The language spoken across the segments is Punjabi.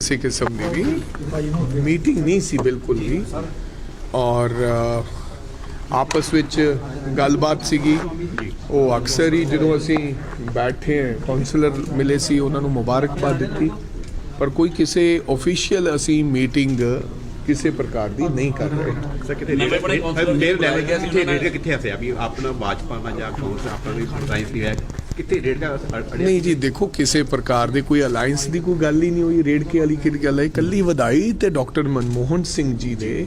ਕਿਸੇ ਕਿਸਮ ਦੀ ਵੀ ਮੀਟਿੰਗ ਨਹੀਂ ਸੀ ਬਿਲਕੁਲ ਵੀ ਔਰ ਆਪਸ ਵਿੱਚ ਗੱਲਬਾਤ ਸੀਗੀ ਉਹ ਅਕਸਰ ਹੀ ਜਦੋਂ ਅਸੀਂ ਬੈਠੇ ਹਾਂ ਕਾਉਂਸਲਰ ਮਿਲੇ ਸੀ ਉਹਨਾਂ ਨੂੰ ਮੁਬਾਰਕਬਾਦ ਦਿੱਤੀ ਪਰ ਕੋਈ ਕਿਸੇ ਆਫੀਸ਼ੀਅਲ ਅਸੀਂ ਮੀਟਿੰਗ ਕਿਸੇ ਪ੍ਰਕਾਰ ਦੀ ਨਹੀਂ ਕਰ ਰਹੇ ਸਰ ਕਿਤੇ ਨਵੇਂ ਬਣੇ ਕੌਂਸਲਰ ਮੇਰ ਲੈ ਜਿਹੜੇ ਗਿਆ ਕਿੱਥੇ ਉਹਨਾਂ ਨੇ- ਰੇਟ ਕਿੱਥੇ ਫਸਿਆ ਵੀ ਆਪਣਾ ਭਾਜਪਾ ਨਾਲ ਜਾਂ ਕਾਂਗਰਸ ਆਪਣਾ ਵੀ ਸਾਇੰਸ ਦੀ ਹੈ ਕਿੱਥੇ ਰੇਟ ਦਾ ਨਹੀਂ ਜੀ ਦੇਖੋ ਕਿਸੇ ਪ੍ਰਕਾਰ ਦੀ ਕੋਈ ਅਲਾਈਅੰਸ ਦੀ ਕੋਈ ਗੱਲ ਹੀ ਨਹੀਂ ਹੋਈ। ਰੇੜਕੇ ਵਾਲੀ ਕਿਹੜੀ ਗੱਲ ਹੈ ਇਕੱਲੀ ਵਧਾਈ ਤੇ ਡਾਕਟਰ ਮਨਮੋਹਨ ਸਿੰਘ ਜੀ ਦੇ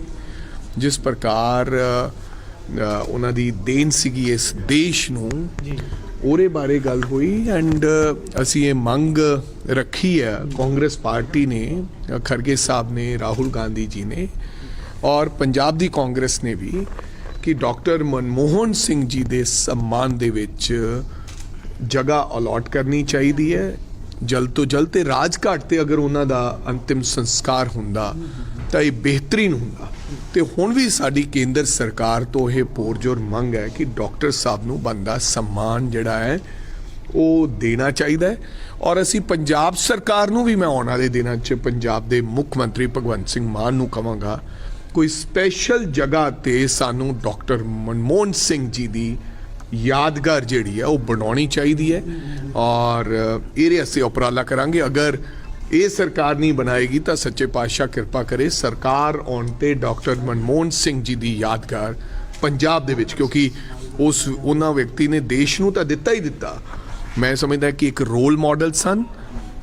ਜਿਸ ਪ੍ਰਕਾਰ ਉਹਨਾਂ ਦੀ ਦੇਣ ਸੀਗੀ ਇਸ ਦੇਸ਼ ਨੂੰ ਉਹਦੇ ਬਾਰੇ ਗੱਲ ਹੋਈ ਐਂਡ ਅਸੀਂ ਇਹ ਮੰਗ ਰੱਖੀ ਹੈ। ਕਾਂਗਰਸ ਪਾਰਟੀ ਨੇ ਖਰਗੇ ਸਾਹਿਬ ਨੇ ਰਾਹੁਲ ਗਾਂਧੀ ਜੀ ਨੇ ਔਰ ਪੰਜਾਬ ਦੀ ਕਾਂਗਰਸ ਨੇ ਵੀ ਕਿ ਡਾਕਟਰ ਮਨਮੋਹਨ ਸਿੰਘ ਜੀ ਦੇ ਸਨਮਾਨ ਦੇ ਵਿੱਚ ਜਗ੍ਹਾ ਅਲਾਟ ਕਰਨੀ ਚਾਹੀਦੀ ਹੈ। ਜਲਦ ਤੋਂ ਜਲਦ ਤੇ ਰਾਜਘਾਟ ਤੇ ਅਗਰ ਉਹਨਾਂ ਦਾ ਅੰਤਿਮ ਸੰਸਕਾਰ ਹੁੰਦਾ, ਤਾਂ ਇਹ ਬਿਹਤਰੀਨ ਹੁੰਦਾ। ਤੇ ਹੁਣ ਵੀ ਸਾਡੀ ਕੇਂਦਰ ਸਰਕਾਰ ਤੋਂ ਇਹ ਪੋਰਜੋਰ ਮੰਗ ਹੈ ਕਿ ਡਾਕਟਰ ਸਾਹਿਬ ਨੂੰ ਬੰਦਾ ਸਨਮਾਨ ਜਿਹੜਾ ਹੈ, ਉਹ ਦੇਣਾ ਚਾਹੀਦਾ ਹੈ। ਔਰ ਅਸੀਂ ਪੰਜਾਬ ਸਰਕਾਰ ਨੂੰ ਵੀ ਮੈਂ ਆਉਣ ਵਾਲੇ ਦਿਨਾਂ 'ਚ ਪੰਜਾਬ ਦੇ ਮੁੱਖ ਮੰਤਰੀ ਭਗਵੰਤ ਸਿੰਘ ਮਾਨ ਨੂੰ ਕਵਾਂਗਾ, ਕੋਈ ਸਪੈਸ਼ਲ ਜਗ੍ਹਾ ਤੇ ਸਾਨੂੰ ਡਾਕਟਰ ਮਨਮੋਹਨ ਸਿੰਘ ਜੀ ਦੀ ਯਾਦਗਾਰ ਜਿਹੜੀ ਹੈ ਉਹ ਬਣਾਉਣੀ ਚਾਹੀਦੀ ਹੈ ਔਰ ਇਹਦੇ ਅਸੀਂ ਉਪਰਾਲਾ ਕਰਾਂਗੇ। ਅਗਰ ਇਹ ਸਰਕਾਰ ਨਹੀਂ ਬਣਾਏਗੀ ਤਾਂ ਸੱਚੇ ਪਾਤਸ਼ਾਹ ਕਿਰਪਾ ਕਰੇ ਸਰਕਾਰ ਆਉਣ ਤੇ ਡਾਕਟਰ ਮਨਮੋਹਨ ਸਿੰਘ ਜੀ ਦੀ ਯਾਦਗਾਰ ਪੰਜਾਬ ਦੇ ਵਿੱਚ, ਕਿਉਂਕਿ ਉਸ, ਉਹਨਾਂ ਵਿਅਕਤੀ ਨੇ ਦੇਸ਼ ਨੂੰ ਤਾਂ ਦਿੱਤਾ ਹੀ ਦਿੱਤਾ। ਮੈਂ ਸਮਝਦਾ ਕਿ ਇੱਕ ਰੋਲ ਮਾਡਲ ਸਨ,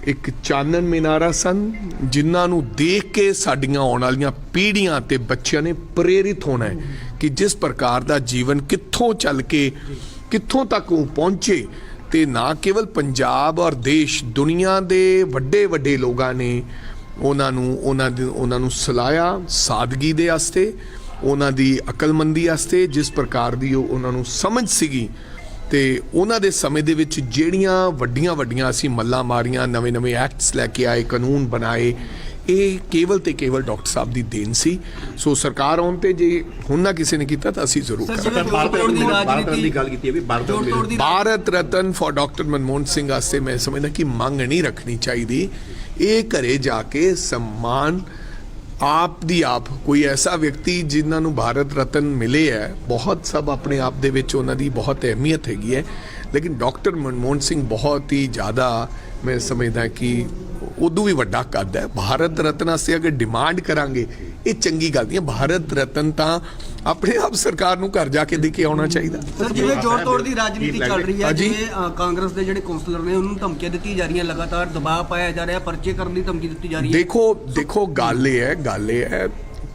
ਇੱਕ ਚਾਨਣ ਮਿਨਾਰਾ ਸਨ, ਜਿਨ੍ਹਾਂ ਨੂੰ ਦੇਖ ਕੇ ਸਾਡੀਆਂ ਆਉਣ ਵਾਲੀਆਂ ਪੀੜ੍ਹੀਆਂ ਤੇ ਬੱਚਿਆਂ ਨੇ ਪ੍ਰੇਰਿਤ ਹੋਣਾ ਹੈ। ਕਿ ਜਿਸ ਪ੍ਰਕਾਰ ਦਾ ਜੀਵਨ ਕਿੱਥੋਂ ਚੱਲ ਕੇ, ਕਿੱਥੋਂ ਤੱਕ ਉਹ ਪਹੁੰਚੇ, ਤੇ ਨਾ ਕੇਵਲ ਪੰਜਾਬ ਔਰ ਦੇਸ਼, ਦੁਨੀਆ ਦੇ ਵੱਡੇ ਵੱਡੇ ਲੋਕਾਂ ਨੇ ਉਹਨਾਂ ਨੂੰ, ਉਹਨਾਂ ਦੇ, ਉਹਨਾਂ ਨੂੰ ਸਲਾਇਆ ਸਾਦਗੀ ਦੇ ਵਾਸਤੇ, ਉਹਨਾਂ ਦੀ ਅਕਲਮੰਦੀ ਵਾਸਤੇ, ਜਿਸ ਪ੍ਰਕਾਰ ਦੀ ਉਹ ਉਹਨਾਂ ਨੂੰ ਸਮਝ ਸੀਗੀ। ਤੇ ਉਹਨਾਂ ਦੇ ਸਮੇਂ ਦੇ ਵਿੱਚ ਜਿਹੜੀਆਂ ਵੱਡੀਆਂ ਵੱਡੀਆਂ ਅਸੀਂ ਮੱਲਾਂ ਮਾਰੀਆਂ ਨਵੇਂ ਨਵੇਂ ਐਕਟਸ ਲੈ ਕੇ ਆਏ, ਕਾਨੂੰਨ ਬਣਾਏ ਇਹ ਕੇਵਲ ਤੇ ਕੇਵਲ ਡਾਕਟਰ ਸਾਹਿਬ ਦੀ ਦੇਣ ਸੀ। ਸੋ ਸਰਕਾਰ ਆਉਣ ਤੇ ਜੇ ਹੁਣ ਨਾ ਕਿਸੇ ਨੇ ਕੀਤਾ ਤਾਂ ਅਸੀਂ ਜ਼ਰੂਰ ਕਰਾਂਗੇ। ਦੀ ਭਾਰਤ ਦੀ ਗੱਲ ਕੀਤੀ ਹੈ ਵੀ ਭਾਰਤ ਰਤਨ ਫॉर ਡਾਕਟਰ ਮਨਮੋਹਨ ਸਿੰਘ ਵਾਸਤੇ ਮੈਂ ਸਮਝਦਾ ਕਿ ਮੰਗ ਨਹੀਂ ਰੱਖਣੀ ਚਾਹੀਦੀ। ਇਹ ਘਰੇ ਜਾ ਕੇ ਸਨਮਾਨ ਆਪ ਦੀ ਆਪ ਕੋਈ ਐਸਾ ਵਿਅਕਤੀ ਜਿਨ੍ਹਾਂ ਨੂੰ ਭਾਰਤ ਰਤਨ ਮਿਲੇ ਹੈ ਬਹੁਤ ਸਭ ਆਪਣੇ ਆਪ ਦੇ ਵਿੱਚ ਉਹਨਾਂ ਦੀ ਬਹੁਤ ਅਹਿਮੀਅਤ ਹੈਗੀ ਹੈ। ਲੇਕਿਨ ਡਾਕਟਰ ਮਨਮੋਹਨ ਸਿੰਘ ਬਹੁਤ ਹੀ ਜ਼ਿਆਦਾ ਮੈਂ ਸਮਝਦਾ ਕਿ ਉਦੋਂ ਵੀ ਵੱਡਾ ਕੱਦ ਹੈ। ਭਾਰਤ ਰਤਨ ਅਸੀਂ ਅਗਰ ਡਿਮਾਂਡ ਕਰਾਂਗੇ ਇਹ ਚੰਗੀ ਗੱਲ ਨਹੀਂ ਹੈ। ਭਾਰਤ ਰਤਨ ਤਾਂ ਆਪਣੇ ਆਪ ਸਰਕਾਰ ਨੂੰ ਘਰ ਜਾ ਕੇ ਦੇ ਕੇ ਆਉਣਾ ਚਾਹੀਦਾ। ਸਰ ਜਿਵੇਂ ਜੋੜ ਤੋੜ ਦੀ ਰਾਜਨੀਤੀ ਚੱਲ ਰਹੀ ਹੈ। ਜਿਵੇਂ ਕਾਂਗਰਸ ਦੇ ਜਿਹੜੇ ਕੌਂਸਲਰ ਨੇ ਉਹਨਾਂ ਧਮਕੀਆਂ ਦਿੱਤੀ ਜਾ ਰਹੀਆਂ ਲਗਾਤਾਰ ਦਬਾਅ ਪਾਇਆ ਜਾ ਰਿਹਾ ਪਰਚੇ ਕਰਨ ਦੀ ਧਮਕੀ ਦਿੱਤੀ ਜਾ ਰਹੀ ਹੈ। ਦੇਖੋ ਦੇਖੋ ਗੱਲ ਇਹ ਹੈ ਗੱਲ ਇਹ ਹੈ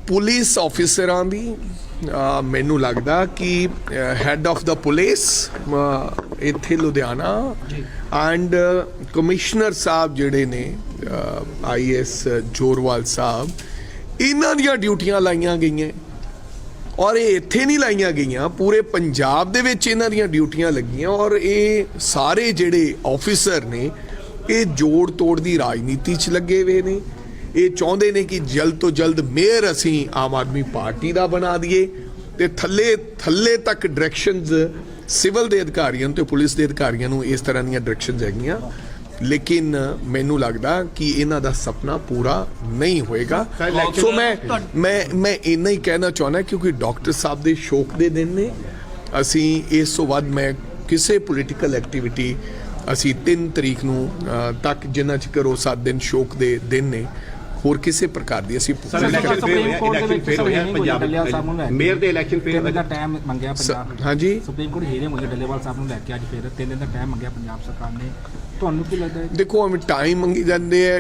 ਪੁਲਿਸ ਆਫੀਸਰਾਂ ਦੀ ਮੈਨੂੰ ਲੱਗਦਾ ਕਿ ਹੈੱਡ ਆਫ ਦਾ ਪੁਲਿਸ ਇੱਥੇ ਲੁਧਿਆਣਾ ਐਂਡ ਕਮਿਸ਼ਨਰ ਸਾਹਿਬ ਜਿਹੜੇ ਨੇ ਆਈਐਸ ਜੋਰਵਾਲ ਸਾਹਿਬ, ਇਹਨਾਂ ਦੀਆਂ ਡਿਊਟੀਆਂ ਲਾਈਆਂ ਗਈਆਂ। ਔਰ ਇਹ ਇੱਥੇ ਨਹੀਂ ਲਾਈਆਂ ਗਈਆਂ, ਪੂਰੇ ਪੰਜਾਬ ਦੇ ਵਿੱਚ ਇਹਨਾਂ ਦੀਆਂ ਡਿਊਟੀਆਂ ਲੱਗੀਆਂ। ਔਰ ਇਹ ਸਾਰੇ ਜਿਹੜੇ ਆਫੀਸਰ ਨੇ, ਇਹ ਜੋੜ ਤੋੜ ਦੀ ਰਾਜਨੀਤੀ 'ਚ ਲੱਗੇ ਹੋਏ ਨੇ। ਇਹ ਚਾਹੁੰਦੇ ਨੇ ਕਿ ਜਲਦ ਤੋਂ ਜਲਦ ਮੇਅਰ ਅਸੀਂ ਆਮ ਆਦਮੀ ਪਾਰਟੀ ਦਾ ਬਣਾ ਦਈਏ ਤੇ ਥੱਲੇ ਥੱਲੇ ਤੱਕ ਡਾਇਰੈਕਸ਼ਨਸ ਸਿਵਲ ਦੇ ਅਧਿਕਾਰੀਆਂ ਨੂੰ ਤੇ ਪੁਲਿਸ ਦੇ ਅਧਿਕਾਰੀਆਂ ਨੂੰ ਇਸ ਤਰ੍ਹਾਂ ਦੀਆਂ ਡਾਇਰੈਕਸ਼ਨਸ ਹੈਗੀਆਂ। ਲੇਕਿਨ ਮੈਨੂੰ ਲੱਗਦਾ ਕਿ ਇਹਨਾਂ ਦਾ ਸੁਪਨਾ ਪੂਰਾ ਨਹੀਂ ਹੋਏਗਾ। ਸੋ ਮੈਂ ਮੈਂ ਮੈਂ ਇੰਨਾ ਹੀ ਕਹਿਣਾ ਚਾਹੁੰਦਾ ਕਿਉਂਕਿ ਡਾਕਟਰ ਸਾਹਿਬ ਦੇ ਸ਼ੋਕ ਦੇ ਦਿਨ ਨੇ। ਅਸੀਂ ਇਸ ਤੋਂ ਵੱਧ ਮੈਂ ਕਿਸੇ ਪੋਲੀਟੀਕਲ ਐਕਟੀਵਿਟੀ ਅਸੀਂ 3 ਤਰੀਕ ਨੂੰ ਤੱਕ ਜਿੰਨਾ ਚਿਰ ਉਹ 7 ਦਿਨ ਸ਼ੋਕ ਦੇ ਦਿਨ ਨੇ ਹੋਰ ਕਿਸੇ ਪ੍ਰਕਾਰ ਦੀ ਅਸੀਂ ਸਰ political- ਇਲੈਕਸ਼ਨ ਫੇਰ ਹੋਇਆ ਇਲੈਕਸ਼ਨ ਫੇਰ ਹੋਇਆ ਪੰਜਾਬ ਮੇਅਰ ਦੇ ਇਲੈਕਸ਼ਨ ਫੇਰ ਤਿੰਨ ਦਿਨ ਦਾ ਟਾਈਮ ਮੰਗਿਆ ਪੰਜਾਬ ਹਾਂਜੀ। ਸੁਪਰੀਮ ਕੋਰਟ ਹੀਰੇ ਹੋਏ ਡੱਲੇਵਾਲ ਸਾਹਿਬ ਨੂੰ ਲੈ ਕੇ ਅੱਜ ਫਿਰ ਤਿੰਨ ਦਿਨ ਦਾ ਟਾਈਮ ਮੰਗਿਆ ਪੰਜਾਬ ਸਰਕਾਰ ਨੇ। ਤੁਹਾਨੂੰ ਕੀ ਲੱਗਦਾ ਹੈ? ਦੇਖੋ ਅਮ ਟਾਈਮ ਮੰਗੀ ਜਾਂਦੇ ਹੈ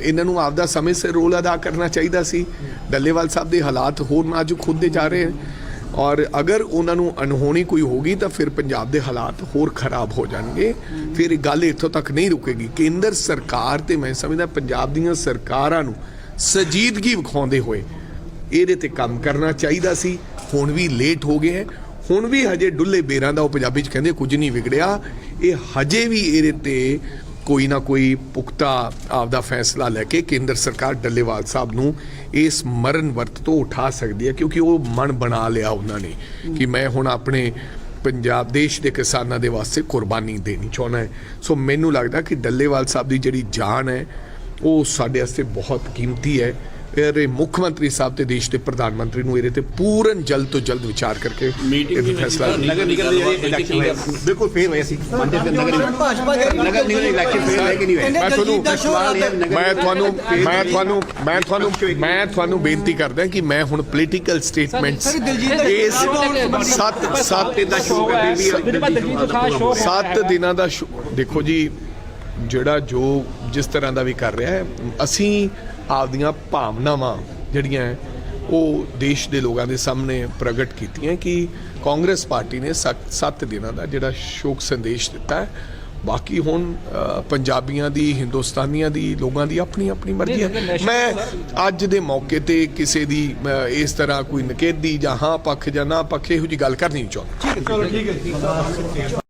ਇਹਨਾਂ ਨੂੰ ਆਪਦਾ ਸਮੇਂ ਸਿਰ ਰੋਲ ਅਦਾ ਕਰਨਾ ਚਾਹੀਦਾ ਸੀ। ਡੱਲੇਵਾਲ ਸਾਹਿਬ ਦੇ ਹਾਲਾਤ ਹੋਰ ਨਾਜ਼ੁਕ ਹੁੰਦੇ ਜਾ ਰਹੇ ਹਨ ਔਰ ਅਗਰ ਉਹਨਾਂ ਨੂੰ ਅਨਹੋਣੀ ਕੋਈ ਹੋਗੀ ਤਾਂ ਫਿਰ ਪੰਜਾਬ ਦੇ ਹਾਲਾਤ ਹੋਰ ਖਰਾਬ ਹੋ ਜਾਣਗੇ। ਫਿਰ ਇਹ ਗੱਲ ਇੱਥੋਂ ਤੱਕ ਨਹੀਂ ਰੁਕੇਗੀ। ਕੇਂਦਰ ਸਰਕਾਰ ਤੇ ਮੈਂ ਸਮਝਦਾ ਪੰਜਾਬ ਦੀਆਂ ਸਰਕਾਰਾਂ ਨੂੰ ਸਜੀਦਗੀ ਵਿਖਾਉਂਦੇ ਹੋਏ ਇਹਦੇ ਤੇ ਕੰਮ ਕਰਨਾ ਚਾਹੀਦਾ ਸੀ। ਹੁਣ ਵੀ ਲੇਟ ਹੋ ਗਏ ਹੈ। ਹੁਣ ਵੀ ਹਜੇ ਡੁੱਲੇ ਬੇਰਾਂ ਦਾ ਉਹ ਪੰਜਾਬੀ ਚ ਕਹਿੰਦੇ ਕੁਝ ਨਹੀਂ ਵਿਗੜਿਆ। ਇਹ ਹਜੇ ਵੀ ਇਹਦੇ ਤੇ ਕੋਈ ਨਾ ਕੋਈ ਪੁਖਤਾ ਆਪਦਾ ਫੈਸਲਾ ਲੈ ਕੇ ਕੇਂਦਰ ਸਰਕਾਰ ਡੱਲੇਵਾਲ ਸਾਹਿਬ ਨੂੰ ਇਸ ਮਰਨ ਵਰਤ ਤੋਂ ਉਠਾ ਸਕਦੀ ਹੈ, ਕਿਉਂਕਿ ਉਹ ਮਨ ਬਣਾ ਲਿਆ ਉਹਨਾਂ ਨੇ ਕਿ ਮੈਂ ਹੁਣ ਆਪਣੇ ਪੰਜਾਬ ਦੇਸ਼ ਦੇ ਕਿਸਾਨਾਂ ਦੇ ਵਾਸਤੇ ਕੁਰਬਾਨੀ ਦੇਣੀ ਚਾਹੁੰਦਾ ਹੈ। ਸੋ ਮੈਨੂੰ ਲੱਗਦਾ ਕਿ ਡੱਲੇਵਾਲ ਸਾਹਿਬ ਦੀ ਜਿਹੜੀ ਜਾਨ ਹੈ, ਉਹ ਸਾਡੇ ਵਾਸਤੇ ਬਹੁਤ ਕੀਮਤੀ ਹੈ। ਇਹਦੇ ਮੁੱਖ ਮੰਤਰੀ ਸਾਹਿਬ ਤੇ ਦੇਸ਼ ਦੇ ਪ੍ਰਧਾਨ ਮੰਤਰੀ ਨੂੰ ਇਹਦੇ ਤੇ ਪੂਰਨ ਜਲਦ ਤੋਂ ਜਲਦ ਵਿਚਾਰ ਕਰਕੇ ਮੀਟਿੰਗ ਇਹਦਾ ਫੈਸਲਾ। ਨਗਰ ਨਿਗਮ ਦੇ ਜਿਹੜੇ ਇਲੈਕਸ਼ਨ ਹੋਏ ਬਿਲਕੁਲ ਫੇਰ ਹੋਏ ਸੀ। ਮੰਡੇ ਦੇ ਨਗਰ ਨਿਗਮ ਭਾਜਪਾ ਦੇ ਨਗਰ ਨਿਗਮ ਦੇ ਇਲੈਕਸ਼ਨ ਫੇਰ ਹੋਏ ਕਿ ਨਹੀਂ ਹੋਏ ਮੈਂ ਤੁਹਾਨੂੰ ਇਹ ਮੈਂ ਤੁਹਾਨੂੰ ਮੈਂ। ਤੁਹਾਨੂੰ ਮੈਂ ਤੁਹਾਨੂੰ ਮੈਂ ਤੁਹਾਨੂੰ ਬੇਨਤੀ ਕਰਦਾ ਕਿ ਮੈਂ ਹੁਣ ਪੋਲੀਟੀਕਲ ਸਟੇਟਮੈਂਟਸ ਇਸ ਸ਼ੋਅ ਸੱਤ ਸੱਤ ਦਾ ਸ਼ੌਕ ਹੈ। ਫਿਰ ਵੀ ਦਲਜੀਤ ਦੋਸਾਂਝ ਸ਼ੋਅ ਸੱਤ ਦਿਨਾਂ ਦਾ ਸ਼ੋ- ਦੇਖੋ ਜੀ ਜਿਹੜਾ ਜੋ ਜਿਸ ਤਰ੍ਹਾਂ ਦਾ ਵੀ ਕਰ ਰਿਹਾ ਹੈ ਅਸੀਂ ਆਪਦੀਆਂ ਭਾਵਨਾਵਾਂ ਜਿਹੜੀਆਂ ਉਹ ਦੇਸ਼ ਦੇ ਲੋਕਾਂ ਦੇ ਸਾਹਮਣੇ ਪ੍ਰਗਟ ਕੀਤੀਆਂ ਕਿ ਕਾਂਗਰਸ ਪਾਰਟੀ ਨੇ ਸੱਤ ਦਿਨਾਂ ਦਾ ਜਿਹੜਾ ਸ਼ੋਕ ਸੰਦੇਸ਼ ਦਿੱਤਾ ਹੈ ਬਾਕੀ ਹੁਣ ਪੰਜਾਬੀਆਂ ਦੀ ਹਿੰਦੁਸਤਾਨੀਆਂ ਦੀ ਲੋਕਾਂ ਦੀ ਆਪਣੀ ਆਪਣੀ ਮਰਜ਼ੀ ਹੈ। ਮੈਂ ਅੱਜ ਦੇ ਮੌਕੇ ਤੇ ਕਿਸੇ ਦੀ ਇਸ ਤਰ੍ਹਾਂ ਕੋਈ ਨਕੇਦੀ ਜਾਂ ਹਾਂ ਪੱਖ ਜਾਂ ਨਾ ਪੱਖ ਇਹੋ ਜੀ ਗੱਲ ਕਰਨੀ ਨਹੀਂ ਚਾਹੁੰਦਾ।